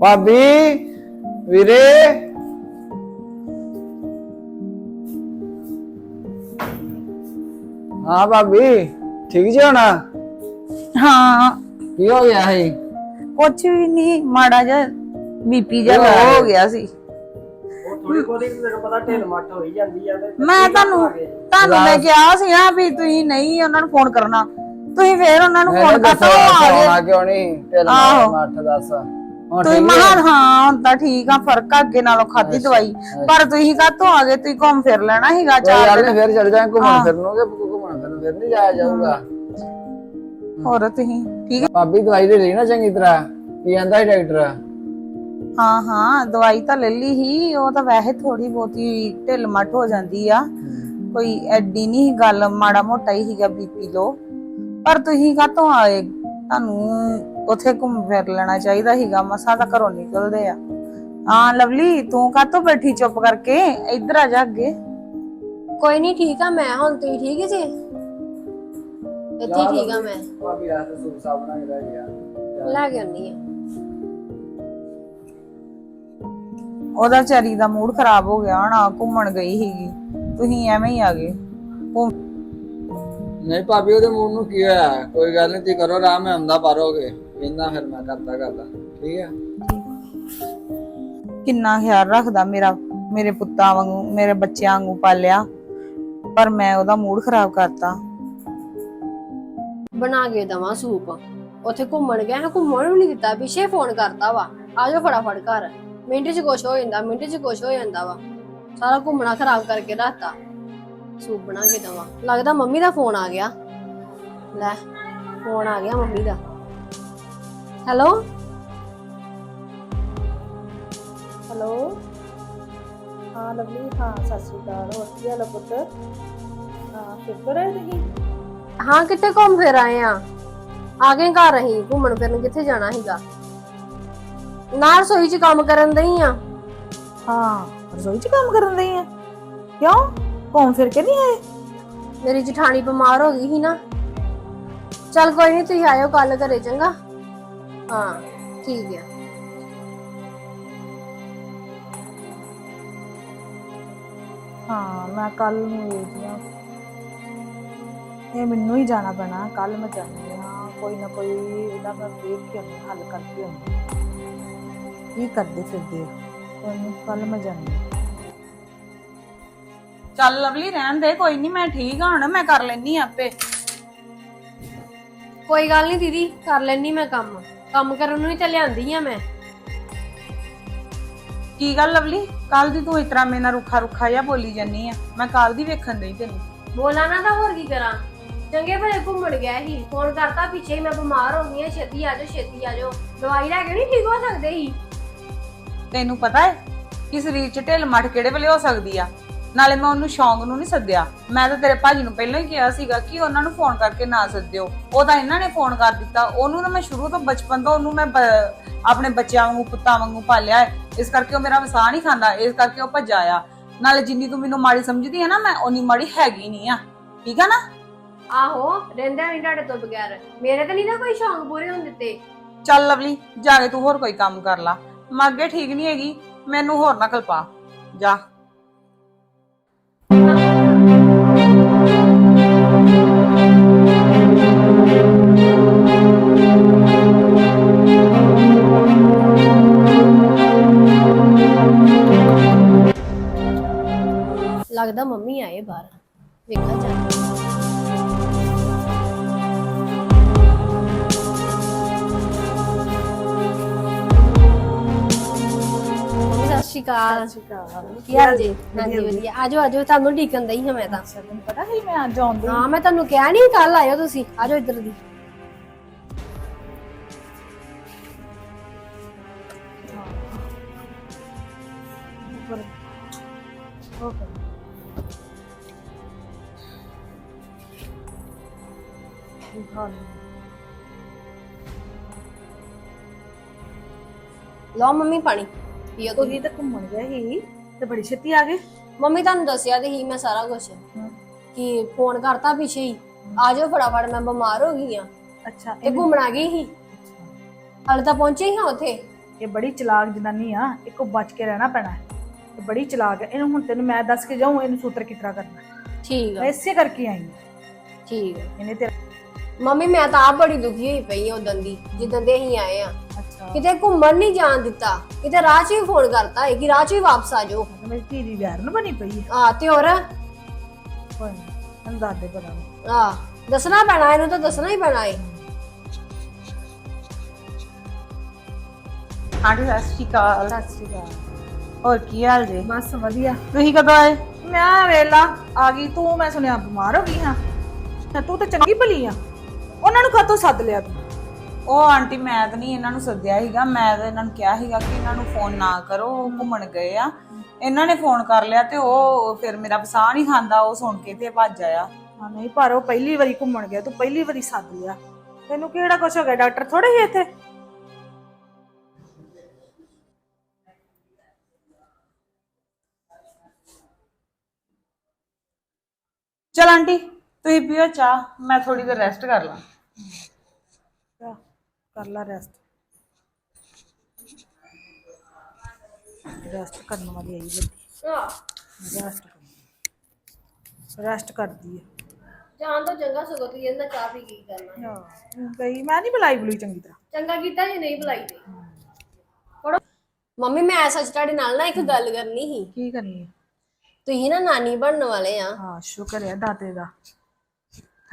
ਭਾਬੀ ਵੀਰੇ। ਹਾਂ ਭਾਬੀ ਠੀਕ ਜੀ ਹੋਣਾ? ਹਾਂ। ਕੀ ਹੋ ਗਿਆ ਹੈ ਕੁਛ ਵੀ ਨਹੀਂ ਮਾੜਾ ਜਿਹਾ ਬੀਪੀ ਜਿਹਾ low ਹੋ ਗਿਆ ਸੀ। ਥੋੜੀ ਬਹੁਤੀ ਤੈਨੂੰ ਪਤਾ ਢਿੱਲ ਮੱਠ ਹੋਈ ਜਾਂਦੀ ਆ ਤੇ ਮੈਂ ਤੁਹਾਨੂੰ ਤੁਹਾਨੂੰ ਮੈਂ ਕਿਹਾ ਸੀ ਨਾ ਵੀ ਤੁਸੀਂ ਨਹੀਂ ਉਹਨਾਂ ਨੂੰ ਫੋਨ ਕਰਨਾ। ਤੁਸੀਂ ਫੇਰ ਉਹਨਾਂ ਨੂੰ ਫੋਨ ਕਰਤਾ ਉਹ ਆ ਗਏ। ਆ ਕਿਉਂ ਨਹੀਂ? ਢਿੱਲ ਆਹੋ। ਮਾਰ ਤੁਸੀਂ ਠੀਕ ਮਹਾਂ ਹਾਂ ਤਾਂ ਠੀਕ ਆ ਫ਼ਰਕ ਆ ਅੱਗੇ ਨਾਲੋਂ ਖਾਦੀ ਦਵਾਈ। ਪਰ ਤੁਸੀਂ ਕਾਹਤੋਂ ਆ ਗਏ ਤੁਸੀਂ ਘੁੰਮ ਫਿਰ ਲੈਣਾ ਕੋਈ ਚਾਰ ਦਿਨ। ਫਿਰ ਚੱਲ ਜਾਾਂਗੇ ਘੁੰਮਣ ਫਿਰਨ ਨੂੰ ਘੁੰਮਣ ਫਿਰਨ ਫਿਰ ਨਹੀਂ ਜਾਇਆ ਜਾਊਗਾ। ਹੋਰ ਤੁਸੀਂ ਠੀਕ ਆ? ਭਾਬੀ ਦਵਾਈ ਦੇ ਲਈ ਨਾ ਚੰਗੀ ਤਰ੍ਹਾਂ। ਕੀ ਕਹਿੰਦਾ ਹੈ ਡਾਕਟਰ? ਹਾਂ ਹਾਂ ਦਵਾਈ ਤਾਂ ਲੈ ਲਈ ਹੀ ਉਹ ਤਾਂ ਵੈਸੇ ਥੋੜੀ ਬਹੁਤੀ ਢਿੱਲ ਮੱਠ ਹੋ ਜਾਂਦੀ ਆ। ਕੋਈ ਐਡੀ ਨਹੀਂ ਗੱਲ ਮਾੜਾ ਮੋਟਾ ਹੀ ਸੀਗਾ ਬੀਪੀ ਲੋ। ਪਰ ਤੁਸੀਂ ਕਾਹਤੋਂ ਆਏ? ਤੁਹਾਨੂੰ ਉੱਥੇ ਘੁੰਮ ਫਿਰ ਲੈਣਾ ਚਾਹੀਦਾ ਸੀਗਾ ਮਸਾ ਤਾਂ ਘਰੋਂ ਨਿਕਲਦੇ ਆ। ਹਾਂ ਲਵਲੀ ਤੂੰ ਕਾਹਤੋਂ ਬੈਠੀ ਚੁੱਪ ਕਰਕੇ? ਇੱਧਰ ਆ ਜਾ ਅੱਗੇ। ਕੋਈ ਨਹੀਂ ਠੀਕ ਆ ਮੈਂ ਹੁਣ ਤੁਸੀਂ ਠੀਕ ਜੀ? ਇੱਥੇ ਹੀ ਠੀਕ ਆ ਮੈਂ। ਭਾਬੀ ਰਾਤ ਨੂੰ ਸੂਪ ਸਾਬ ਬਣਾ ਕੇ ਲੈ ਗਿਆ ਲੈ ਕੇ ਆਉਣੀ ਆ। ਉਹਦਾ ਵਿਚਾਰੀ ਦਾ ਮੂਡ ਖਰਾਬ ਹੋ ਗਿਆ ਹਣਾ ਘੁੰਮਣ ਗਈ ਸੀਗੀ। ਤੁਸੀਂ ਐਵੇਂ ਹੀ ਆ ਗਏ। ਨਹੀਂ ਭਾਬੀ ਉਹਦੇ ਮੂਡ ਨੂੰ ਕੀ ਹੋਇਆ? ਕੋਈ ਗੱਲ ਨਹੀਂ ਤੀ ਕਰੋ ਆਰਾਮ ਮੈਂ ਹੁੰਦਾ ਪਾਰੋਗੇ ਇੰਨਾ ਫਿਰ ਮੈਂ ਕਰਦਾ ਕਰਦਾ ਠੀਕ ਹੈ? ਕਿੰਨਾ ਖਿਆਲ ਰੱਖਦਾ ਮੇਰਾ ਮੇਰੇ ਪੁੱਤਾਂ ਵਾਂਗੂ ਮੇਰੇ ਬੱਚਿਆਂ ਵਾਂਗੂ ਪਾਲਿਆ ਪਰ ਮੈਂ ਉਹਦਾ ਮੂਡ ਖਰਾਬ ਕਰਤਾ। ਬਣਾ ਕੇ ਦਵਾਂ ਸੂਪ। ਉੱਥੇ ਘੁੰਮਣ ਗਿਆ ਨਾ ਘੁੰਮਣ ਵੀ ਨਹੀਂ ਦਿੱਤਾ ਪਿੱਛੇ ਫੋਨ ਕਰਤਾ ਵਾ। ਆ ਜਾਓ ਫਟਾਫਟ ਘਰ। ਮਿੰਟ 'ਚ ਕੁਛ ਹੋ ਜਾਂਦਾ ਮਿੰਟ 'ਚ ਕੁਛ ਹੋ ਜਾਂਦਾ ਵਾ। ਸਾਰਾ ਘੁੰਮਣਾ ਖਰਾਬ ਕਰਕੇ ਰੱਖਤਾ। ਸੂਪ ਬਣਾ ਕੇ ਦਵਾਂ। ਲੱਗਦਾ ਮੰਮੀ ਦਾ ਫੋਨ ਆ ਗਿਆ। ਲੈ ਫੋਨ ਆ ਗਿਆ ਮੰਮੀ ਦਾ। ਹੈਲੋ ਹੈਲੋ ਹਾਂ ਲਵਲੀ ਹਾਂ ਸਤਿ ਸ਼੍ਰੀ ਅਕਾਲ ਹੋਰ ਕੀ ਹਾਲ ਆ ਪੁੱਤ ਹਾਂ ਸ਼ੁਕਰ ਹੈ ਤੁਸੀਂ ਹਾਂ ਕਿੱਥੇ ਘੁੰਮ ਫਿਰ ਆਏ ਆ ਆ ਗਏ ਘਰ ਰਹੀ ਘੁੰਮਣ ਫਿਰਨ ਕਿੱਥੇ ਜਾਣਾ ਸੀਗਾ ਨਾਲ ਰਸੋਈ 'ਚ ਕੰਮ ਕਰਨ ਦਈ ਆ ਹਾਂ ਰਸੋਈ 'ਚ ਕੰਮ ਕਰਨ ਲਈ ਆ ਕਿਉਂ ਘੁੰਮ ਫਿਰ ਕੇ ਨਹੀਂ ਆਏ ਮੇਰੀ ਜਠਾਣੀ ਬਿਮਾਰ ਹੋ ਗਈ ਸੀ ਨਾ ਚੱਲ ਕੋਈ ਨਹੀਂ ਤੁਸੀਂ ਆਇਓ ਕੱਲ ਘਰੇ ਚੰਗਾ ਹਾਂ ਠੀਕ ਆ ਹਾਂ ਮੈਂ ਕੱਲ ਨੂੰ ਵੇਖਦੀ ਹਾਂ। ਇਹ ਮੈਨੂੰ ਹੀ ਜਾਣਾ ਪੈਣਾ ਕੱਲ ਮੈਂ ਜਾਂਦੀ ਹਾਂ। ਕੋਈ ਨਾ ਕੋਈ ਇਹਦਾ ਮੈਂ ਦੇਖ ਕੇ ਆਉਂਦੀ, ਹੱਲ ਕਰਕੇ ਆਉਂਦੀ ਕੀ ਕਰਦੇ ਫਿਰਦੇ? ਕੋਈ ਨਹੀਂ ਕੱਲ ਮੈਂ ਜਾਂਦੀ ਹਾਂ। ਚੱਲ ਲਵਲੀ ਰਹਿਣ ਦੇ ਕੋਈ ਨਹੀਂ ਮੈਂ ਠੀਕ ਆ ਹੁਣ ਮੈਂ ਕਰ ਲੈਣੀ ਆਪੇ। ਕੋਈ ਗੱਲ ਨਹੀਂ ਦੀਦੀ ਕਰ ਲੈਣੀ ਮੈਂ ਕੰਮ। ਕੰਮ ਕਰਨ ਨੂੰ ਹੀ ਤਾਂ ਲਿਆਂਦੀ ਆ ਮੈਂ। ਕੀ ਗੱਲ ਲਵਲੀ? ਕੱਲ ਦੀ ਤੂੰ ਇਤਰਾ ਮੇਰੇ ਨਾਲ ਰੁੱਖਾ ਰੁੱਖਾ ਜਿਹਾ ਬੋਲੀ ਜਾਨੀ ਆ। ਮੈਂ ਕੱਲ ਦੀ ਵੇਖਣ ਦਈ ਤੈਨੂੰ। ਬੋਲਾ ਨਾ ਤਾਂ ਹੋਰ ਕੀ ਕਰਾਂ। ਚੰਗੇ ਭਲੇ ਘੁੰਮਣ ਗਿਆ ਸੀ। ਫੋਨ ਕਰਤਾ ਪਿੱਛੇ ਹੀ ਮੈਂ ਬਿਮਾਰ ਹੋ ਗਈ ਆ। ਛੇਤੀ ਆ ਜਾਓ ਛੇਤੀ ਆ ਜਾਓ। ਦਵਾਈ ਲੈ ਕੇ ਨਹੀਂ ਠੀਕ ਹੋ ਸਕਦੇ ਸੀ? ਤੈਨੂੰ ਪਤਾ ਹੈ ਕਿ ਸਰੀਰ 'ਚ ਢਿੱਲ ਮੱਠ ਕਿਹੜੇ ਵੇਲੇ ਹੋ ਸਕਦੀ ਆ? ਨਾਲੇ ਮੈਂ ਉਹਨੂੰ ਸ਼ੌਂਕ ਨੂੰ ਨਹੀਂ ਸੱਦਿਆ। ਮੈਂ ਤਾਂ ਤੇਰੇ ਭਾਜੀ ਨੂੰ ਪਹਿਲਾਂ ਹੀ ਕਿਹਾ ਸੀਗਾ ਕਿ ਉਹਨਾਂ ਨੂੰ ਫੋਨ ਕਰਕੇ ਨਾ ਸੱਦਿਓ। ਉਹ ਤਾਂ ਇਹਨਾਂ ਨੇ ਫੋਨ ਕਰ ਦਿੱਤਾ। ਉਹਨੂੰ ਨਾ ਮੈਂ ਸ਼ੁਰੂ ਤੋਂ ਬਚਪਨ ਤੋਂ ਉਹਨੂੰ ਮੈਂ ਆਪਣੇ ਬੱਚਿਆਂ ਵਾਂਗੂ ਪੁੱਤਾਂ ਵਾਂਗੂ ਪਾਲਿਆ ਹੈ। ਇਸ ਕਰਕੇ ਉਹ ਮੇਰਾ ਵਸਾ ਨਹੀਂ ਖਾਂਦਾ। ਇਸ ਕਰਕੇ ਉਹ ਭੱਜਾ ਆ ਨਾਲੇ ਜਿੰਨੀ ਤੂੰ ਮੈਨੂੰ ਮਾੜੀ ਸਮਝਦੀ ਹੈ ਨਾ ਮੈਂ ਉਨੀ ਮਾੜੀ ਹੈਗੀ ਨਹੀਂ ਆ। ਠੀਕ ਆ ਨਾ? ਆਹੋ ਰਹਿੰਦਾ ਨਹੀਂ ਤੁਹਾਡੇ ਤੋਂ ਬਗੈਰ। ਮੇਰੇ ਤਾਂ ਨਹੀਂ ਨਾ ਕੋਈ ਸ਼ੌਂਕ ਪੂਰੇ ਹੋਣ ਦਿੱਤੇ। ਚੱਲ ਲਵਲੀ ਜਾ ਕੇ ਤੂੰ ਹੋਰ ਕੋਈ ਕੰਮ ਕਰ ਲਾ। ਮੈਂ ਅੱਗੇ ਠੀਕ ਨਹੀਂ ਹੈਗੀ। ਮੈਨੂੰ ਹੋਰ ਨਾ ਕਲਪਾ ਜਾ। ਲੱਗਦਾ ਮੰਮੀ ਆਏ ਬਾਹਰ। ਵੇਖਾ ਜਾ ਅਕਾਲ। ਕੀ ਹਾਲ ਜੀ? ਹਾਂਜੀ ਵਧੀਆ। ਆਜੋ ਆਜੋ ਤੁਹਾਨੂੰ ਢੀਕਣ ਦਈ ਹਾਂ ਮੈਂ ਤਾਂ। ਪਤਾ ਸੀ ਮੈਂ ਅੱਜ ਆਉਂਦੀ ਹਾਂ ਮੈਂ ਤੁਹਾਨੂੰ ਕਿਹਾ ਨਹੀਂ ਕੱਲ ਆਇਓ ਤੁਸੀਂ। ਆਜੋ ਇੱਧਰ ਦੀ। ਲਓ ਮੰਮੀ ਪਾਣੀ ਪੀਓ ਤੁਸੀਂ ਤੁਸੀਂ। ਤਾਂ ਘੁੰਮਣ ਗਏ ਸੀ ਤੇ ਬੜੀ ਛੇਤੀ ਆ ਗਏ। ਮੰਮੀ ਤੁਹਾਨੂੰ ਦੱਸਿਆ ਤੇ ਹੀ ਮੈਂ ਸਾਰਾ ਕੁਝ ਕਿ ਫੋਨ ਕਰਤਾ ਪਿੱਛੇ ਹੀ। ਆਜੋ ਫਟਾਫਟ ਮੈਂ ਬਿਮਾਰ ਹੋ ਗਈ ਆ। ਅੱਛਾ ਤੇ ਘੁੰਮਣ ਆ ਗਈ ਸੀ। ਹਾਲੇ ਤਾਂ ਪਹੁੰਚੇ ਹੀ ਹਾਂ ਉੱਥੇ। ਇਹ ਬੜੀ ਚਲਾਕ ਜਨਾਨੀ ਆ ਇੱਕੋ ਬਚ ਕੇ ਰਹਿਣਾ ਪੈਣਾ। ਹੈ ਇਹ ਬੜੀ ਚਲਾਕ ਹੈ ਇਹਨੂੰ ਹੁਣ ਤੈਨੂੰ ਮੈਂ ਦੱਸ ਕੇ ਜਾਊਂ ਇਹਨੂੰ ਸੂਤਰ ਕਿਤਰਾ ਕਰਨਾ। ਠੀਕ ਮੈਂ ਆ ਇਸੇ ਕਰਕੇ ਆਈ ਹਾਂ। ਠੀਕ ਆ। ਇਹਨੇ ਤੇਰਾ ਮੰਮੀ ਮੈਂ ਤਾਂ ਆਪ ਬੜੀ ਦੁਖੀ ਹੋਈ ਪਈ ਆ ਉਦੋਂ ਦੀ ਜਿੱਦਾਂ ਦੇ ਅਸੀਂ ਆਏ ਆ। ਕਿਤੇ ਘੁੰਮਣ ਨਹੀਂ ਜਾਣ ਦਿੱਤਾ ਕਿਤੇ ਰਾਹ 'ਚ ਵੀ ਫੋਨ ਕਰਤਾ ਹੈ ਕਿ ਰਾਹ 'ਚ ਵੀ ਵਾਪਸ ਆ ਜਾਓ। ਮੇਰੀ ਧੀ ਦੀ ਵੈਰਨ ਬਣੀ ਪਈ ਹੈ ਆ ਤੇ ਹੋਰ? ਕੋਈ ਪਤਾ ਨਹੀਂ ਆ ਦੱਸਣਾ ਪੈਣਾ ਇਹਨੂੰ ਤਾਂ ਦੱਸਣਾ ਹੀ ਪੈਣਾ ਏ। ਆਂਟੀ ਸਤਿ ਸ਼੍ਰੀ ਅਕਾਲ। ਸਤਿ ਸ਼੍ਰੀ ਅਕਾਲ। ਹੋਰ ਕੀ ਹਾਲ ਜੇ? ਬਸ ਵਧੀਆ। ਤੁਸੀਂ ਕਦੋਂ ਆਏ? ਮੈਂ ਵੇਲਾ ਆ ਗਈ ਤੂੰ ਮੈਂ ਸੁਣਿਆ ਬਿਮਾਰ ਹੋ ਗਈ ਹਾਂ। ਤਾਂ ਤੂੰ ਤਾਂ ਚੰਗੀ ਭਲੀ ਆ। ਉਹਨਾਂ ਨੂੰ ਕਾਹਤੋਂ ਸੱਦ ਲਿਆ ਤੂੰ। ਉਹ ਆਂਟੀ ਮੈਂ ਤਾਂ ਨਹੀਂ ਇਹਨਾਂ ਨੂੰ ਸੱਦਿਆ ਸੀਗਾ। ਮੈਂ ਤਾਂ ਇਹਨਾਂ ਨੂੰ ਕਿਹਾ ਸੀਗਾ ਕਿ ਇਹਨਾਂ ਨੂੰ ਫੋਨ ਨਾ ਕਰੋ ਉਹ ਘੁੰਮਣ ਗਏ ਆ। ਇਹਨਾਂ ਨੇ ਫੋਨ ਕਰ ਲਿਆ ਤੇ ਉਹ ਫਿਰ ਮੇਰਾ ਵਸਾਹ ਨਹੀਂ ਖਾਂਦਾ ਉਹ ਸੁਣ ਕੇ ਤੇ ਭੱਜ ਆਇਆ। ਹਾਂ ਨਹੀਂ ਪਰ ਉਹ ਪਹਿਲੀ ਵਾਰੀ ਘੁੰਮਣ ਗਿਆ ਤੂੰ ਪਹਿਲੀ ਵਾਰੀ ਸੱਦ ਲਿਆ। ਤੈਨੂੰ ਕਿਹੜਾ ਕੁਛ ਹੋ ਗਿਆ? ਡਾਕਟਰ ਥੋੜੇ ਹੀ ਇੱਥੇ? ਚਲ ਆਂਟੀ ਤੁਸੀਂ ਪੀਓ ਚਾਹ ਮੈਂ ਥੋੜੀ ਦੇਰ ਰੈਸਟ ਕਰ ਲਾਂ। ਕਰ ਲੈ ਰੈਸਟ ਰੈਸਟ ਕਰਨ ਵਾਲੀ ਆਈ ਲੱਗੀ ਰੈਸਟ ਰੈਸਟ ਕਰਦੀ ਹੈ ਜਾਣ ਤੋਂ ਚੰਗਾ ਸਗੋਂ ਤੂੰ ਇਹਨਾਂ ਚਾਹ ਪੀ ਕੀ ਕਰਨਾ। ਹਾਂ ਗਈ ਮੈਂ ਨਹੀਂ ਬੁਲਾਈ ਬੁਲਾਈ ਚੰਗੀ ਤਰ੍ਹਾਂ। ਚੰਗਾ ਕੀਤਾ ਜੇ ਨਹੀਂ ਬੁਲਾਈ ਤੇ। ਪੜੋ ਮੰਮੀ ਮੈਂ ਸੱਚ ਤੁਹਾਡੇ ਨਾਲ ਨਾ ਇੱਕ ਗੱਲ ਕਰਨੀ ਸੀ। ਕੀ ਕਰਨੀ ਹੈ ਤੁਸੀਂ ਨਾ ਨਾਨੀ ਬਣਨ ਵਾਲੇ ਆ। ਹਾਂ ਸ਼ੁਕਰ ਹੈ ਦਾਤੇ ਦਾ।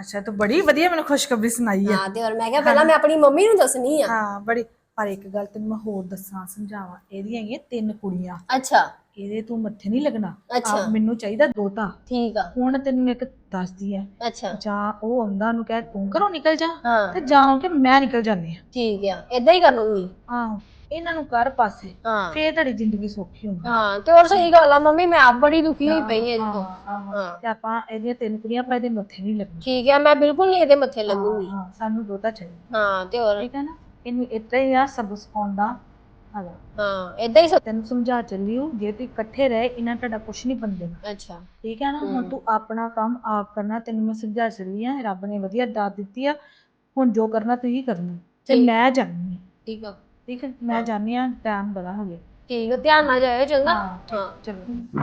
ਅੱਛਾ ਤੂੰ ਬੜੀ ਵਧੀਆ ਮੈਨੂੰ ਖੁਸ਼ਖਬਰੀ ਸੁਣਾਈ ਹੈ ਹਾਂ ਤੇ ਹੋਰ ਮੈਂ ਕਿਹਾ ਪਹਿਲਾਂ ਮੈਂ ਆਪਣੀ ਮੰਮੀ ਨੂੰ ਦੱਸਣੀ ਆ। ਹਾਂ ਬੜੀ। ਪਰ ਇੱਕ ਗੱਲ ਤੈਨੂੰ ਮੈਂ ਹੋਰ ਦੱਸਾਂ ਸਮਝਾਵਾਂ। ਇਹਦੀਆਂ ਹੈਗੀਆਂ ਤਿੰਨ ਕੁੜੀਆਂ। ਅੱਛਾ। ਇਹਦੇ ਤੂੰ ਮੱਥੇ ਨਹੀਂ ਲੱਗਣਾ। ਅੱਛਾ। ਮੈਨੂੰ ਚਾਹੀਦਾ ਦੋਤਾ। ਠੀਕ ਆ। ਹੁਣ ਤੈਨੂੰ ਇੱਕ ਦੱਸਦੀ ਹੈ ਅੱਛਾ। ਜਾਂ ਉਹ ਆਉਂਦਾ ਨੂੰ ਕਹਿ ਤੂੰ ਘਰੋਂ ਨਿਕਲ ਜਾ ਤੇ ਜਾਂ ਕਿ ਮੈਂ ਨਿਕਲ ਜਾਂਦੀ ਠੀਕ ਆ। ਇਦਾਂ ਹੀ ਆ ਆਹੋ। ਇਹਨਾਂ ਨੂੰ ਕਰ ਪਾਸੇ ਹਾਂ। ਫੇਰ ਤੁਹਾਡੀ ਜ਼ਿੰਦਗੀ ਸੌਖੀ ਹੋਣੀ। ਹਾਂ ਤੇ ਹੋਰ ਸਹੀ ਗੱਲ ਆ ਮੰਮੀ ਮੈਂ ਆਪ ਬੜੀ ਦੁਖੀ ਹੋਈ ਪਈ ਹਾਂ ਇਹਦੇ ਤੋਂ ਹਾਂ ਤੇ ਆਪਾਂ ਇਹਦੀਆਂ ਤਿੰਨ ਕੁੜੀਆਂ ਆਪਾਂ ਇਹਦੇ ਮੱਥੇ ਨਹੀਂ ਲੱਗਣਾ। ਠੀਕ ਆ ਮੈਂ ਬਿਲਕੁਲ ਨਹੀਂ ਇਹਦੇ ਮੱਥੇ ਲੱਗੂਗੀ। ਹਾਂ ਸਾਨੂੰ ਦੋਤਾ ਚਾਹੀਦਾ। ਹਾਂ ਤੇ ਹੋਰ? ਠੀਕ ਹੈ ਨਾ? ਇਹਨੂੰ ਇਤਰਾ ਹੀ ਆ ਸਬਕ ਸਿਖਾਉਣ ਦਾ ਹੈਗਾ ਹਾਂ ਇਦਾਂ ਹੀ ਸਭ- ਤੈਨੂੰ ਸਮਝਾ ਚੱਲਿਓ ਜੇ ਤੂੰ ਇਕੱਠੇ ਰਹੇ ਇਹਨਾਂ ਤੁਹਾਡਾ ਕੁਝ ਨਹੀਂ ਬੰਦੇ ਅੱਛਾ। ਠੀਕ ਹੈ ਨਾ? ਹੁਣ ਤੂੰ ਆਪਣਾ ਕੰਮ ਆਪ ਕਰਨਾ ਤੈਨੂੰ ਮੈਂ ਸਮਝਾ ਚੱਲੀ ਆ ਰੱਬ ਨੇ ਵਧੀਆ ਦਾਤ ਦਿੱਤੀ ਆ। ਹੁਣ ਜੋ ਕਰਨਾ ਤੂੰ ਹੀ ਕਰਨਾ ਤੇ। ਮੈਂ ਜਾਣੀ ਠੀਕ ਆ। ਠੀਕ ਹੈ। ਮੈਂ ਜਾਣੀ ਆ ਟਾਈਮ ਬੜਾ ਹੋ ਗਿਆ। ਠੀਕ ਆ ਧਿਆਨ ਨਾਲ ਜਾਇਓ ਚੰਗਾ? ਹਾਂ, ਹਾਂ। ਚਲੋ।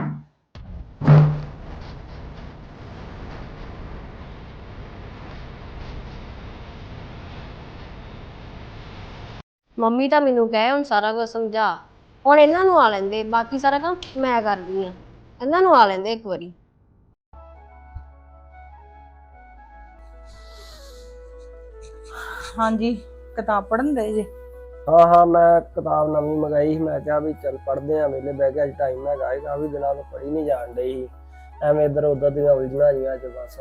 ਮੰਮੀ ਤਾਂ ਮੈਨੂੰ ਕਹੇ ਹੁਣ ਸਾਰਾ ਕੁਝ ਸਮਝਾ। ਹੁਣ ਇਹਨਾਂ ਨੂੰ ਆ ਲੈਂਦੇ ਬਾਕੀ ਸਾਰਾ ਕੰਮ ਮੈਂ ਕਰਦੀ ਆ ਇਹਨਾਂ ਨੂੰ ਆ ਲੈਂਦੇ ਇੱਕ ਵਾਰੀ। ਹਾਂਜੀ ਕਿਤਾਬ ਪੜ੍ਹਨ ਦੇ ਜੇ। ਹਾਂ ਹਾਂ ਮੈਂ ਕਿਤਾਬ ਨਵੀਂ ਮੰਗਾਈ ਸੀ ਮੈਂ ਕਿਹਾ ਵੀ ਚੱਲ ਪੜ੍ਹਦੇ ਆ ਵੇਲੇ ਬਹਿ ਕੇ ਅੱਜ ਟਾਈਮ ਹੈਗਾ ਇਹ ਕਾਫੀ ਦਿਨਾਂ ਤੋਂ ਪੜ੍ਹੀ ਨਹੀਂ ਜਾਣ ਡਈ ਸੀ। ਐਵੇਂ ਇੱਧਰ ਉੱਧਰ ਦੀਆਂ ਉਲਝਣਾਂ ਜੀਆਂ ਚ ਬਸ।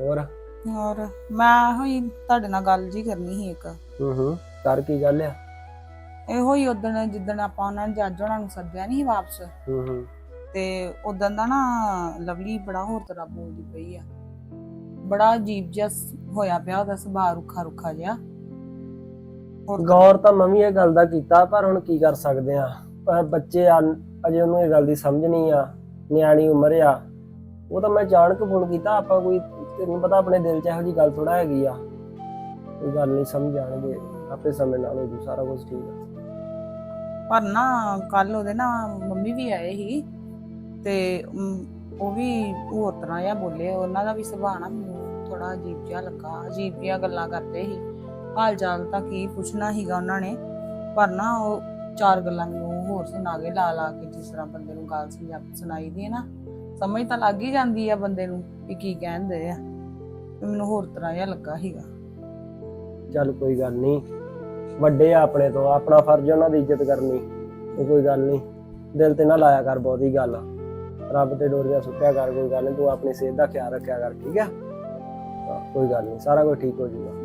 ਹੋਰ? ਹੋਰ ਮੈਂ ਹੋਈ ਤੁਹਾਡੇ ਨਾਲ ਗੱਲ ਜੀ ਕਰਨੀ ਸੀ ਇੱਕ। ਹੂੰ ਹੂੰ ਕਰ ਕੀ ਗੱਲ ਆ? ਇਹੋ ਹੀ ਉਦਣ ਜਿੱਦਣ ਆਪਾਂ ਉਹਨਾਂ ਨੇ ਜੱਜ ਉਹਨਾਂ ਨੂੰ ਸੱਦਿਆ ਨਹੀਂ ਵਾਪਸ। ਹੂੰ ਹੂੰ। ਤੇ ਉਦੋਂ ਦਾ ਨਾ ਲਵਲੀ ਬੜਾ ਹੋਰ ਤਰ੍ਹਾਂ ਬੋਲਦੀ ਪਈ ਆ। ਬੜਾ ਅਜੀਬ ਜਿਹਾ ਸ- ਹੋਇਆ ਪਿਆ ਉਹਦਾ ਸੁਭਾਅ ਰੁੱਖਾ ਰੁੱਖਾ ਜਿਹਾ। ਗੌਰ ਤਾਂ ਮੰਮੀ ਇਹ ਗੱਲ ਦਾ ਕੀਤਾ ਪਰ ਹੁਣ ਕੀ ਕਰ ਸਕਦੇ ਆ? ਪਰ ਬੱਚੇ ਆ ਅਜੇ ਉਹਨੂੰ ਇਹ ਗੱਲ ਦੀ ਸਮਝ ਨਹੀਂ ਆ ਨਿਆਣੀ ਉਮਰ ਆ। ਉਹ ਤਾਂ ਮੈਂ ਜਾਣ ਕੇ ਫੋਨ ਕੀਤਾ ਆਪਾਂ ਕੋਈ ਤੈਨੂੰ ਪਤਾ ਆਪਣੇ ਦਿਲ 'ਚ ਇਹੋ ਜੀ ਗੱਲ ਥੋੜਾ ਹੈਗੀ ਆ। ਕੋਈ ਗੱਲ ਨਹੀਂ ਸਮਝ ਜਾਣਗੇ ਆਪੇ ਸਮੇਂ ਨਾਲ ਹੋ ਜੂ ਸਾਰਾ ਕੁਝ ਠੀਕ ਆ। ਪਰ ਨਾ ਕੱਲ ਉਹਦੇ ਨਾ ਮੰਮੀ ਵੀ ਆਏ ਸੀ ਤੇ ਅਮ, ਉਹ ਵੀ ਹੋਰ ਤਰ੍ਹਾਂ ਜਿਹਾ ਬੋਲੇ ਉਹਨਾਂ ਦਾ ਵੀ ਸੁਭਾਅ ਨਾ ਮੈਨੂੰ ਥੋੜਾ ਅਜੀਬ ਜਿਹਾ ਲੱਗਾ ਅਜੀਬ ਜਿਹੀਆਂ ਗੱਲਾਂ ਕਰਦੇ ਸੀ। ਹਾਲ ਚਾਲ ਤਾਂ ਕੀ ਪੁੱਛਣਾ ਸੀਗਾ ਉਹਨਾਂ ਨੇ, ਪਰ ਨਾ ਉਹ ਚਾਰ ਗੱਲਾਂ ਨੂੰ ਹੋਰ ਸੁਣਾ ਕੇ ਲਾ ਲਾ ਕੇ ਜਿਸ ਤਰ੍ਹਾਂ ਬੰਦੇ ਨੂੰ ਗੱਲ ਸਮਝਾ ਸੁਣਾਈ ਦੀ ਹੈ ਨਾ, ਸਮਝ ਤਾਂ ਲੱਗ ਹੀ ਜਾਂਦੀ ਆ ਬੰਦੇ ਨੂੰ ਵੀ ਕੀ ਕਹਿੰਦੇ ਆ। ਮੈਨੂੰ ਹੋਰ ਤਰ੍ਹਾਂ ਜਿਹਾ ਲੱਗਾ ਸੀਗਾ। ਚੱਲ ਕੋਈ ਗੱਲ ਨਹੀਂ, ਵੱਡੇ ਆ ਆਪਣੇ ਤੋਂ, ਆਪਣਾ ਫਰਜ਼ ਉਹਨਾਂ ਦੀ ਇੱਜ਼ਤ ਕਰਨੀ, ਉਹ ਕੋਈ ਗੱਲ ਨਹੀਂ, ਦਿਲ ਤੇ ਨਾ ਲਾਇਆ ਕਰ ਬਹੁਤੀ ਗੱਲ, ਰੱਬ ਤੇ ਡੋਰ ਡੋਰੀਆਂ ਸੁੱਟਿਆ ਕਰ ਕੋਈ ਗੱਲ ਨਹੀਂ ਤੂੰ ਆਪਣੀ ਸਿਹਤ ਦਾ ਖਿਆਲ ਰੱਖਿਆ ਕਰ, ਠੀਕ ਆ? ਕੋਈ ਗੱਲ ਨਹੀਂ ਸਾਰਾ ਕੁਝ ਠੀਕ ਹੋ ਜਾਊਗਾ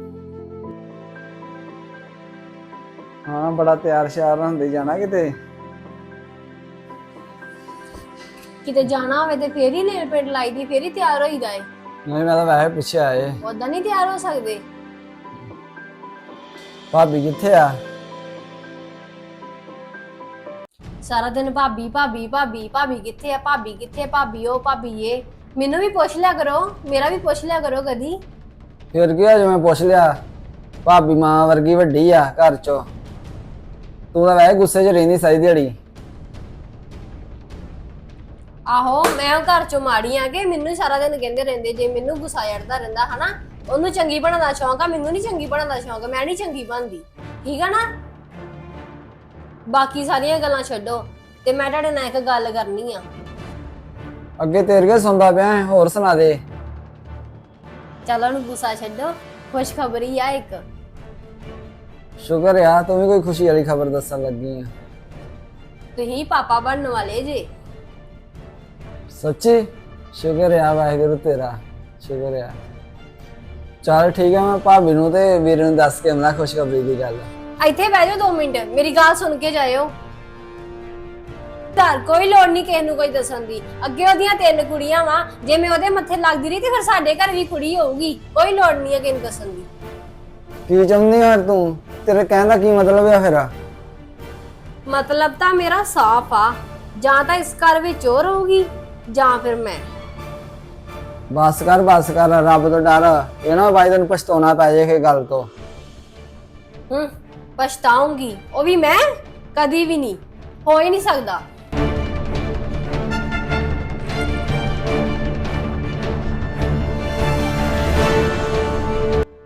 ਹਾਂ ਬੜਾ ਤਿਆਰ ਸ਼ਿਆਰ ਹੁੰਦੇ ਜਾਣਾ ਕਿਤੇ। ਕਿਤੇ ਜਾਣਾ ਹੋਵੇ ਤੇ ਫੇਰ ਹੀ ਨੇਲ ਪੇਂਟ ਲਾਈ ਦੀ ਫੇਰ ਹੀ ਤਿਆਰ ਹੋਈਦਾ ਏ। ਨਹੀਂ ਮੈਂ ਤਾਂ ਵੈਸੇ ਪੁੱਛਿਆ ਏ। ਉਦਾਂ ਨਹੀਂ ਤਿਆਰ ਹੋ ਸਕਦੇ। ਭਾਬੀ ਕਿੱਥੇ ਆ? ਸਾਰਾ ਦਿਨ ਭਾਬੀ ਭਾਬੀ ਭਾਬੀ ਭਾਬੀ ਕਿੱਥੇ ਆ ਭਾਬੀ ਕਿੱਥੇ ਆ ਭਾਬੀ ਉਹ ਭਾਬੀ ਇਹ। ਮੈਨੂੰ ਵੀ ਪੁੱਛ ਲਿਆ ਕਰੋ ਮੇਰਾ ਵੀ ਪੁੱਛ ਲਿਆ ਕਰੋ ਕਦੀ। ਫਿਰ ਕੀ ਜੇ ਮੈਂ ਪੁੱਛ ਲਿਆ? ਭਾਬੀ ਮਾਂ ਵਰਗੀ ਵੱਡੀ ਆ ਘਰ ਚੋਂ। ਤੂੰ ਤਾਂ ਵੈਸੇ ਗੁੱਸੇ 'ਚ ਰਹਿੰਦੀ ਸਾਰੀ ਦਿਹਾੜੀ। ਆਹੋ ਮੈਂ ਉਹ ਘਰ ਚੋਂ ਮਾੜੀ ਆ ਕਿ ਮੈਨੂੰ ਸਾਰਾ ਦਿਨ ਕਹਿੰਦੇ ਰਹਿੰਦੇ ਜੇ ਮੈਨੂੰ ਗੁੱਸਾ ਚੜਦਾ ਰਹਿੰਦਾ ਹਨਾ? ਉਹਨੂੰ ਚੰਗੀ ਬਣਨ ਦਾ ਸ਼ੌਂਕ ਆ ਮੈਨੂੰ ਨਹੀਂ ਚੰਗੀ ਬਣਨ ਦਾ ਸ਼ੌਂਕ ਮੈਂ ਨਹੀਂ ਚੰਗੀ ਬਣਦੀ। ਠੀਕ ਆ ਨਾ? ਬਾਕੀ ਸਾਰੀਆਂ ਗੱਲਾਂ ਛੱਡੋ ਤੇ ਮੈਂ ਤੁਹਾਡੇ ਨਾਲ ਇੱਕ ਗੱਲ ਕਰਨੀ ਆ। ਅੱਗੇ ਤੇਰੇ ਕੇ ਸੁਣਦਾ ਪਿਆ ਹੋਰ ਸੁਣਾ ਦੇ। ਚਲੋ ਹੁਣ ਗੁੱਸਾ ਛੱਡੋ ਖੁਸ਼ਖਬਰੀ ਆ ਇੱਕ। ਸ਼ੁਕਰ ਆ ਤੂੰ ਵੀ ਕੋਈ ਖੁਸ਼ੀ ਵਾਲੀ ਖਬਰ ਦੱਸਣ ਲੱਗੀ ਆ। ਤੁਸੀਂ ਪਾਪਾ ਬਣਨ ਵਾਲੇ ਜੇ। ਸੱਚੀ? ਸ਼ੁਕਰ ਆ ਵਾਹਿਗੁਰੂ ਤੇਰਾ ਸ਼ੁਕਰ ਆ। ਚਲ ਠੀਕ ਆ ਮੈਂ ਭਾਬੀ ਨੂੰ ਤੇ ਵੀਰ ਨੂੰ ਦੱਸ ਕੇ ਆਉਣਾ ਖੁਸ਼ਖਬਰੀ ਦੀ ਗੱਲ। ਇੱਥੇ ਬਹਿ ਜਾਓ 2 ਮਿੰਟ ਮੇਰੀ ਗੱਲ ਸੁਣ ਕੇ ਜਾਇਓ। ਘਰ ਕੋਈ ਲੋੜ ਨਹੀਂ ਕਿਸੇ ਨੂੰ ਕੋਈ ਦੱਸਣ ਦੀ। ਅੱਗੇ ਉਹਦੀਆਂ ਤਿੰਨ ਕੁੜੀਆਂ ਵਾ ਜੇ ਮੈਂ ਉਹਦੇ ਮੱਥੇ ਲੱਗਦੀ ਰਹੀ ਤੇ ਫਿਰ ਸਾਡੇ ਘਰ ਵੀ ਕੁੜੀ ਹੋਊਗੀ। ਕੋਈ ਲੋੜ ਨਹੀਂ ਹੈ ਕਿਸੇ ਨੂੰ ਦੱਸਣ ਦੀ। ਕੀ ਚਾਹੁੰਦੀ ਆ ਤੂੰ? ਤੇਰੇ ਕਹਿਣ ਦਾ ਕੀ ਮਤਲਬ ਆ ਫਿਰ? ਮਤਲਬ ਤਾਂ ਮੇਰਾ ਸਾਫ਼ ਆ। ਜਾਂ ਤਾਂ ਇਸ ਘਰ ਵਿੱਚ ਉਹ ਰਹੂਗੀ ਜਾਂ ਫਿਰ ਮੈਂ। ਬਸ ਕਰ ਬਸ ਕਰ ਰੱਬ ਤੋਂ ਡਰ। ਇਹ ਨਾ ਬਾਈ ਤੈਨੂੰ ਪਛਤਾਉਣਾ ਪੈ ਜਾਏ ਇਹ ਗੱਲ ਤੋਂ। ਹੂੰ ਪਛਤਾਉਂਗੀ। ਉਹ ਵੀ ਮੈਂ? ਕਦੀ ਵੀ ਨਹੀਂ। ਹੋ ਹੀ ਨਹੀਂ ਸਕਦਾ।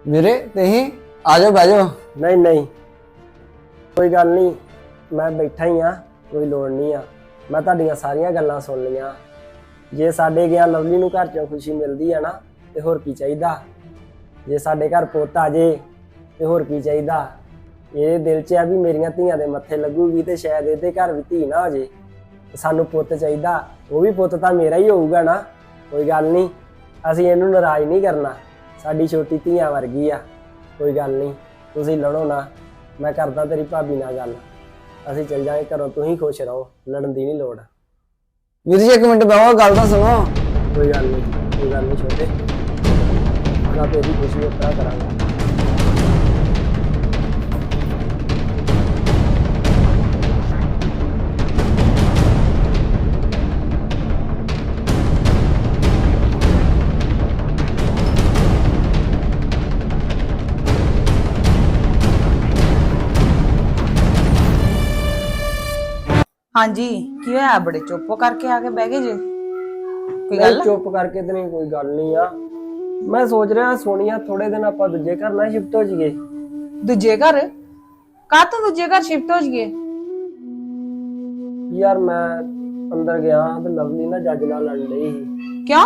ਵੀਰੇ ਤਹੀਂ ਆ ਜਾਓ ਬਹਿ ਜਾਓ। ਨਹੀਂ ਨਹੀਂ। ਕੋਈ ਗੱਲ ਨਹੀਂ। ਮੈਂ ਬੈਠਾ ਹੀ ਆ ਕੋਈ ਲੋੜ ਨਹੀਂ ਆ। ਮੈਂ ਤੁਹਾਡੀਆਂ ਸਾਰੀਆਂ ਗੱਲਾਂ ਸੁਣ ਲਈਆਂ। ਜੇ ਸਾਡੇ ਗਿਆ ਲਵਲੀ ਨੂੰ ਘਰ ਚੋਂ ਖੁਸ਼ੀ ਮਿਲਦੀ ਆ ਨਾ, ਤੇ ਹੋਰ ਕੀ ਚਾਹੀਦਾ? ਜੇ ਸਾਡੇ ਘਰ ਪੁੱਤ ਆ ਜੇ, ਤੇ ਹੋਰ ਕੀ ਚਾਹੀਦਾ? ਇਹ ਦਿਲ 'ਚ ਆ ਵੀ ਮੇਰੀਆਂ ਧੀਆਂ ਦੇ ਮੱਥੇ ਲੱਗੂਗੀ ਤੇ ਸ਼ਾਇਦ ਇਹਦੇ ਘਰ ਵੀ ਧੀ ਨਾ ਹੋ ਜੇ। ਸਾਨੂੰ ਪੁੱਤ ਚਾਹੀਦਾ। ਉਹ ਵੀ ਪੁੱਤ ਤਾਂ ਮੇਰਾ ਹੀ ਹੋਊਗਾ ਨਾ। ਕੋਈ ਗੱਲ ਨਹੀਂ। ਅਸੀਂ ਇਹਨੂੰ ਨਾਰਾਜ਼ ਨਹੀਂ ਕਰਨਾ। ਸਾਡੀ ਛੋਟੀ ਧੀਆਂ ਵਰਗੀ ਆ। ਕੋਈ ਗੱਲ ਨਹੀਂ। ਤੁਸੀਂ ਲੜੋ ਨਾ ਮੈਂ ਕਰਦਾ ਤੇਰੀ ਭਾਬੀ ਨਾਲ ਗੱਲ। ਅਸੀਂ ਚੱਲ ਜਾਏ ਘਰੋਂ ਤੁਸੀਂ ਖੁਸ਼ ਰਹੋ ਲੜਨ ਦੀ ਨਹੀਂ ਲੋੜ। ਵੀਰ ਜੀ ਇੱਕ ਮਿੰਟ ਬਹਿਓ ਗੱਲ ਤਾਂ ਸੁਣੋ। ਕੋਈ ਗੱਲ ਨਹੀਂ ਕੋਈ ਗੱਲ ਨਹੀਂ ਛੋਟੇ। ਮੈਂ ਤੇਰੀ ਖੁਸ਼ੀ ਉਤਰਾ ਕਰਾਂਗਾ। ਹਾਂਜੀ ਕੀ ਹੋਇਆ? ਬੜੇ ਚੁੱਪ ਕਰਕੇ ਆ ਕੇ ਬਹਿ ਗਏ ਜੇ। ਕੋਈ ਨਹੀਂ ਗੱਲ? ਚੁੱਪ ਕਰਕੇ ਤੇ ਨਹੀਂ ਕੋਈ ਗੱਲ ਨਹੀਂ ਆ। ਮੈਂ ਸੋਚ ਰਿਹਾ ਸੋਨੀਆ ਥੋੜੇ ਦਿਨ ਆਪਾਂ ਦੂਜੇ ਘਰ ਨਾ ਸ਼ਿਫਟ ਹੋ ਜਾਈਏ। ਦੂਜੇ ਘਰ? ਕਾ ਤੂੰ ਦੂਜੇ ਘਰ ਸ਼ਿਫਟ ਹੋ ਜੀਏ ਯਾਰ ਮੈਂ ਅੰਦਰ ਗਿਆ ਤੇ ਲਵਲੀ ਨਾ ਜੱਜ ਨਾਲ ਲੜ ਲਈ ਕਿਉਂ?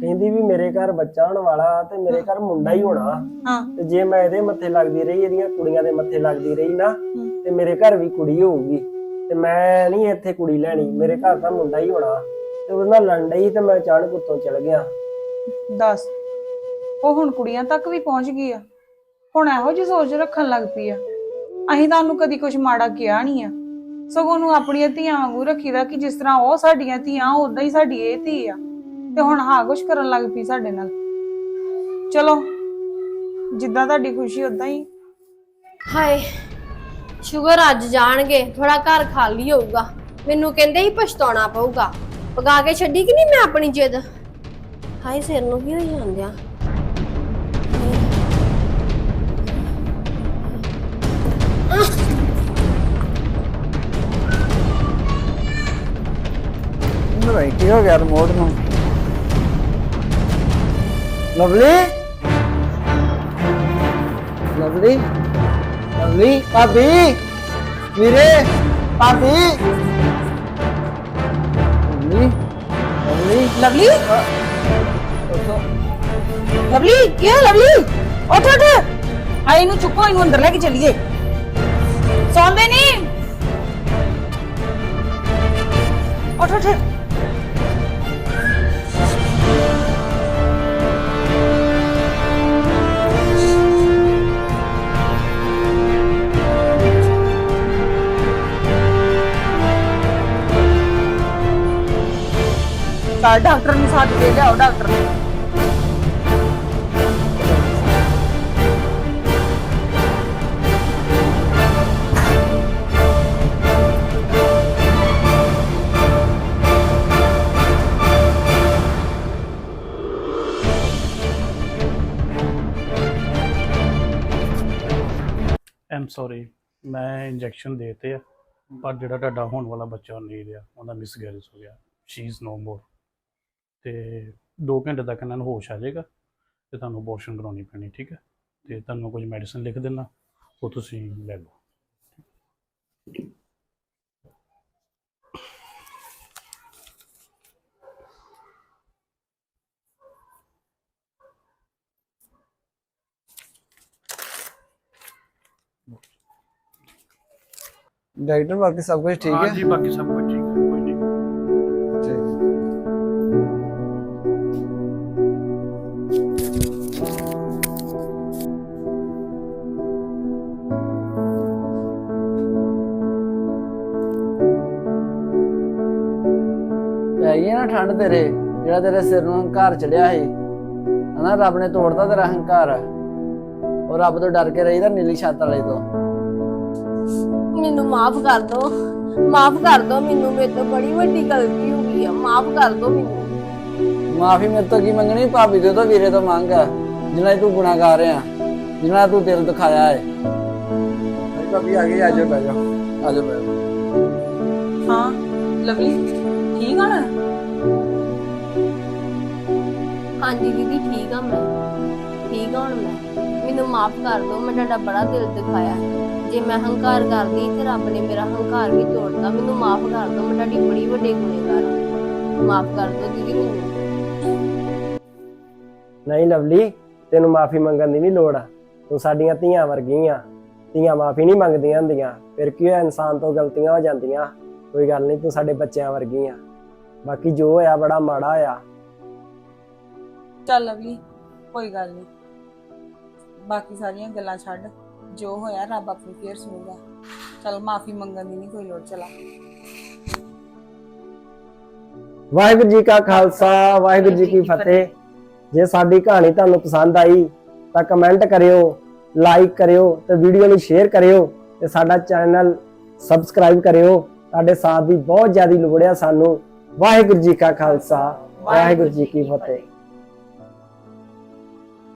ਕਹਿੰਦੀ ਵੀ ਮੇਰੇ ਘਰ ਬੱਚਾ ਹੋਣ ਵਾਲਾ ਤੇ ਮੇਰੇ ਘਰ ਮੁੰਡਾ ਹੀ ਹੋਣਾ। ਹਾਂ। ਤੇ ਜੇ ਮੈਂ ਇਹਦੇ ਮੱਥੇ ਲੱਗਦੀ ਰਹੀ ਇਹਦੀਆਂ ਕੁੜੀਆਂ ਦੇ ਮੱਥੇ ਲੱਗਦੀ ਰਹੀ ਨਾ ਤੇ ਮੇਰੇ ਘਰ ਵੀ ਕੁੜੀ ਹੋਊਗੀ। ਤੇ ਮੈਂ ਨਹੀਂ ਇੱਥੇ ਕੁੜੀ ਲੈਣੀ ਮੇਰੇ ਘਰ ਤਾਂ ਮੁੰਡਾ ਹੀ ਹੋਣਾ। ਤੇ ਉਹਦੇ ਨਾਲ ਲੜਨ ਡਈ ਤੇ ਮੈਂ ਅਚਾਨਕ ਉੱਤੋਂ ਚਲ ਗਿਆ। ਦੱਸ ਉਹ ਹੁਣ ਕੁੜੀਆਂ ਤੱਕ ਵੀ ਪਹੁੰਚ ਗਈ ਆ? ਹੁਣ ਇਹੋ ਜਿਹੀ ਸੋਚ ਰੱਖਣ ਲੱਗ ਪਈ ਆ? ਅਸੀਂ ਤਾਂ ਉਹਨੂੰ ਕਦੀ ਕੁਝ ਮਾੜਾ ਕਿਹਾ ਨਹੀਂ ਆ। ਸਗੋਂ ਉਹਨੂੰ ਆਪਣੀਆਂ ਧੀਆਂ ਵਾਂਗੂ ਰੱਖੀਦਾ ਕਿ ਜਿਸ ਤਰ੍ਹਾਂ ਉਹ ਸਾਡੀਆਂ ਧੀਆਂ ਉਦਾਂ ਹੀ ਸਾਡੀ ਇਹ ਧੀ ਆ। ਤੇ ਹੁਣ ਹਾਂ ਕੁਝ ਕਰਨ ਲੱਗ ਪਈ ਸਾਡੇ ਨਾਲ। ਚਲੋ ਜਿੱਦਾਂ ਤੁਹਾਡੀ ਖੁਸ਼ੀ ਉਦਾਂ ਹੀ। ਹਾਏ ਸ਼ੂਗਰ ਅੱਜ ਜਾਣਗੇ ਥੋੜਾ ਘਰ ਖਾਲੀ ਹੋਊਗਾ। ਮੈਨੂੰ ਕਹਿੰਦੇ ਹੀ ਪਛਤਾਉਣਾ ਪਊਗਾ। ਪਗਾ ਕੇ ਛੱਡੀ ਕਿ ਨਹੀਂ ਮੈਂ ਆਪਣੀ ਜਿੱਦ? ਹਾਏ, ਸਿਰ ਨੂੰ ਕੀ ਹੋਈ ਜਾਂਦਿਆ ਇਹਨੂੰ ਕੀ ਹੋ ਗਿਆ ਰਿਮੋਟ ਨੂੰ। ਲਵਲੀ? ਲਵਲੀ? ਲਵਲੀ ਭਾਬੀ ਵੀਰੇ ਭਾਬੀ ਲਵਲੀ ਲਵਲੀ ਲਵਲੀ ਉੱਠੋ ਲਵਲੀ ਕੀ ਹੈ ਲਵਲੀ ਉੱਠ ਉੱਠ ਆਈ ਨੂੰ ਚੁੱਕੋ ਇਹਨੂੰ ਅੰਦਰ ਲੈ ਕੇ ਚੱਲੀਏ ਸੌਂਦੇ ਨਹੀਂ ਡਾਕਟਰ ਨੂੰ ਸਾਥ ਦੇ ਲਿਆਓ, ਡਾਕਟਰ ਨੂੰ I'm sorry. ਮੈਂ ਇੰਜੈਕਸ਼ਨ ਦੇਤੇ ਆ, ਪਰ ਜਿਹੜਾ ਤੁਹਾਡਾ ਹੋਣ ਵਾਲਾ ਬੱਚਾ ਉਹ ਨਹੀਂ ਰਿਹਾ, ਉਹਦਾ ਮਿਸਗੈਰੇਜ ਹੋ ਗਿਆ ਸ਼ੀ ਇਜ਼ ਨੋ ਮੋਰ ਤੇ 2 ਘੰਟੇ ਤੱਕ ਇਹਨਾਂ ਨੂੰ ਹੋਸ਼ ਆ ਜਾਏਗਾ ਤੇ ਤੁਹਾਨੂੰ ਅਬੋਰਸ਼ਨ ਕਰਾਉਣੀ ਪੈਣੀ ਠੀਕ ਹੈ? ਤੇ ਤੁਹਾਨੂੰ ਕੁਝ ਮੈਡੀਸਿਨ ਲਿਖ ਦਿੰਦਾ ਉਹ ਤੁਸੀਂ ਲੈ ਲਓ। ਡਾਕਟਰ ਬਾਕੀ ਸਭ ਕੁਝ ਠੀਕ ਹੈ? ਹਾਂਜੀ ਬਾਕੀ ਸਭ ਕੁਝ ਹੈ। ਠੀਕ ਪੈ ਗਈ ਨਾ ਠੰਡ ਤੇਰੇ ਜਿਹੜਾ ਤੇਰੇ ਸਿਰ ਨੂੰ ਹੰਕਾਰ ਚੜਿਆ ਸੀ। ਹਨਾ ਰੱਬ ਨੇ ਤੋੜਦਾ ਤੇਰਾ ਹੰਕਾਰ। ਉਹ ਰੱਬ ਤੋਂ ਡਰ ਕੇ ਰਹੀਦਾ ਨੀਲੀ ਛੱਤ ਵਾਲੇ ਤੋਂ। ਮੈਨੂੰ ਮਾਫ ਕਰ ਦਿਓ ਮਾਫ ਕਰ ਦਿਓ ਮੈਨੂੰ ਮੇਰੇ ਤੋਂ ਬੜੀ ਵੱਡੀ ਗਲਤੀ ਹੋ ਗਈ ਆ ਮਾਫ ਕਰ ਦਿਓ ਮੈਨੂੰ। ਮਾਫੀ ਮੇਰੇ ਤੋਂ ਕੀ ਮੰਗਣੀ ਭਾਬੀ ਦੇ ਤੋਂ ਵੀਰੇ ਤੋਂ ਮੰਗ ਜਿਨ੍ਹਾਂ ਦੀ ਤੂੰ ਗੁਨਾਹਗਾਰ ਆ ਜਿਨ੍ਹਾਂ ਦਾ ਤੂੰ ਦਿਲ ਦਿਖਾਇਆ ਹੈ ਭਾਬੀ ਆ ਗਈ ਆਜੋ ਬਹਿ ਜਾਓ ਆਜੋ ਬਹਿ ਜਾਓ। ਹਾਂ ਲਵਲੀ ਠੀਕ ਆ ਨਾ? ਹਾਂਜੀ ਦੀਦੀ, ਠੀਕ ਆ ਮੈਂ। ਠੀਕ ਆ ਹੁਣ ਮੈਂ। ਮੈਨੂੰ ਮਾਫ ਕਰ ਦਿਓ, ਮੈਂ ਤੁਹਾਡਾ ਬੜਾ ਦਿਲ ਦਿਖਾਇਆ। ਜੇ ਮੈਂ ਹੰਕਾਰ ਕਰਦੀ, ਤੇ ਰੱਬ ਨੇ ਮੇਰਾ ਹੰਕਾਰ ਵੀ ਤੋੜਦਾ ਮੈਨੂੰ ਮਾਫ ਕਰ ਦਿਓ, ਮੈਂ ਤੁਹਾਡੀ ਬੜੀ ਵੱਡੀ ਗੁਨੇਗਾਰ ਹਾਂ। ਮਾਫ ਕਰ ਦਿਓ ਦੀਦੀ ਮੈਨੂੰ। ਨਹੀਂ ਲਵਲੀ, ਤੈਨੂੰ ਮਾਫੀ ਮੰਗਣ ਦੀ ਨਹੀਂ ਲੋੜ ਤੂੰ ਸਾਡੀਆਂ ਧੀਆਂ ਵਰਗੀਆਂ ਧੀਆਂ ਮਾਫੀ ਨਹੀਂ ਮੰਗਦੀਆਂ ਹੁੰਦੀਆਂ। ਫਿਰ ਕੀ ਹੋਇਆ? ਇਨਸਾਨ ਤੋਂ ਗਲਤੀਆਂ ਹੋ ਜਾਂਦੀਆਂ। ਕੋਈ ਗੱਲ ਨਹੀਂ, ਤੂੰ ਸਾਡੇ ਬੱਚਿਆਂ ਵਰਗੀਆਂ ਬਾਕੀ ਜੋ ਹੋਇਆ, ਬੜਾ ਮਾੜਾ ਹੋਇਆ। ਚੱਲ ਲਵਲੀ ਕੋਈ ਗੱਲ ਨਹੀਂ ਬਾਕੀ ਸਾਰੀਆਂ ਗੱਲਾਂ ਛੱਡ, ਜੋ ਹੋਇਆ ਰੱਬ ਆਪਣੀ ਫੇਰ ਸੁਣੂਗਾ। ਚੱਲ ਮਾਫੀ ਮੰਗਣ ਦੀ ਨਹੀਂ ਕੋਈ ਲੋੜ, ਚਲਾ। ਵਾਹਿਗੁਰੂ ਜੀ ਕਾ ਖਾਲਸਾ, ਵਾਹਿਗੁਰੂ ਜੀ ਕੀ ਫਤਿਹ। ਜੇ ਸਾਡੀ ਕਹਾਣੀ ਤੁਹਾਨੂੰ ਪਸੰਦ ਆਈ, ਤਾਂ ਕਮੈਂਟ ਕਰਿਓ, ਲਾਈਕ ਕਰਿਓ ਤੇ ਵੀਡੀਓ ਨੂੰ ਸ਼ੇਅਰ ਕਰਿਓ ਤੇ ਸਾਡਾ ਚੈਨਲ ਸਬਸਕ੍ਰਾਈਬ ਕਰਿਓ। ਤੁਹਾਡੇ ਸਾਥ ਦੀ ਬਹੁਤ ਜ਼ਿਆਦਾ ਲੋੜ ਆ ਸਾਨੂੰ। ਵਾਹਿਗੁਰੂ ਜੀ ਕਾ ਖਾਲਸਾ, ਵਾਹਿਗੁਰੂ ਜੀ ਕੀ ਫਤਿਹ।